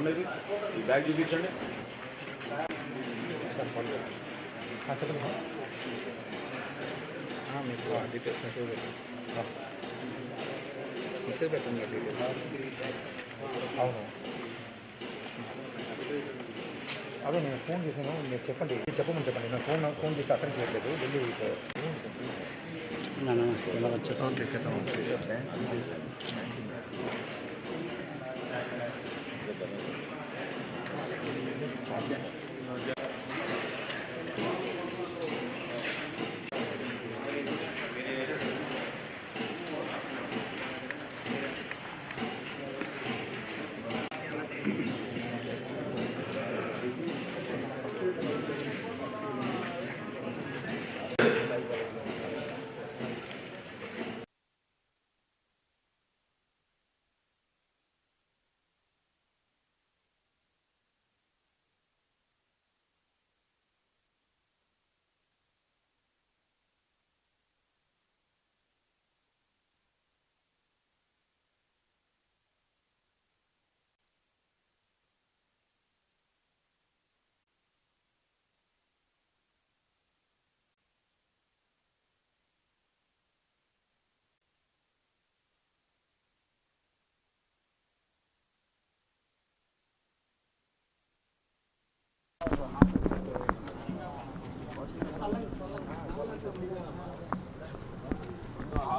ఉన్నది. ఈ బ్యాగ్ చూపించండి. మీకు డీటెయిల్స్ మెసేజ్ పెట్టండి. మెసేజ్ పెట్టండి డీటెయిల్స్ అవును. అదే నేను ఫోన్ చేశాను మీరు చెప్పండి. చెప్పమని చెప్పండి. నేను ఫోన్ ఫోన్ చేసి అటెండ్ చేయట్లేదు. ఢిల్లీ కాదు, ఆ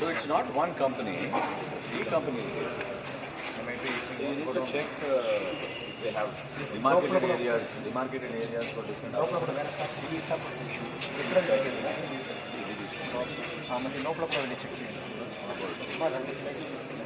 So it's not one company, three companies. Maybe check uh, they have demarcated areas, demarcated areas for different. No problem. No problem. No problem.